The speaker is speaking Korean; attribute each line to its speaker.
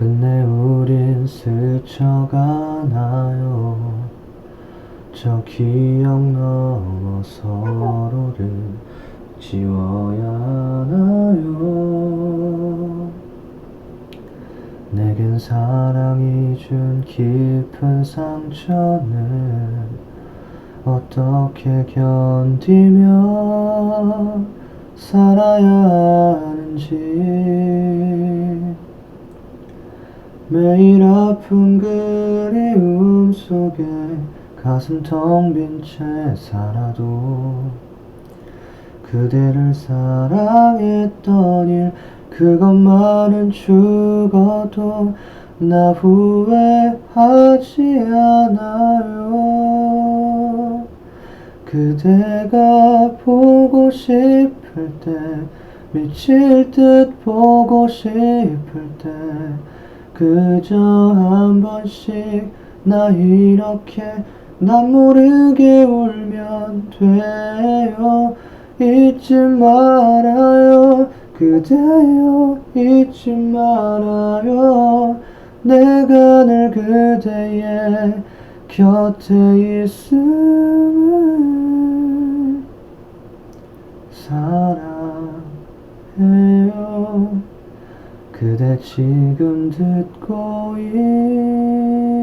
Speaker 1: 끝내 우린 스쳐가나요. 저 기억 넘어 서로를 지워야 하나요? 내겐 사랑이 준 깊은 상처는 어떻게 견디며 살아야 하는지 매일 아픈 그리움 속에 가슴 텅 빈 채 살아도 그대를 사랑했던 일 그것만은 죽어도 나 후회하지 않아요. 그대가 보고 싶을 때 미칠 듯 보고 싶을 때 그저 한 번씩 나 이렇게 난 모르게 울면 돼요. 잊지 말아요. 그대여 잊지 말아요. 내가 늘 그대의 곁에 있음을 사 그대 지금 듣고 있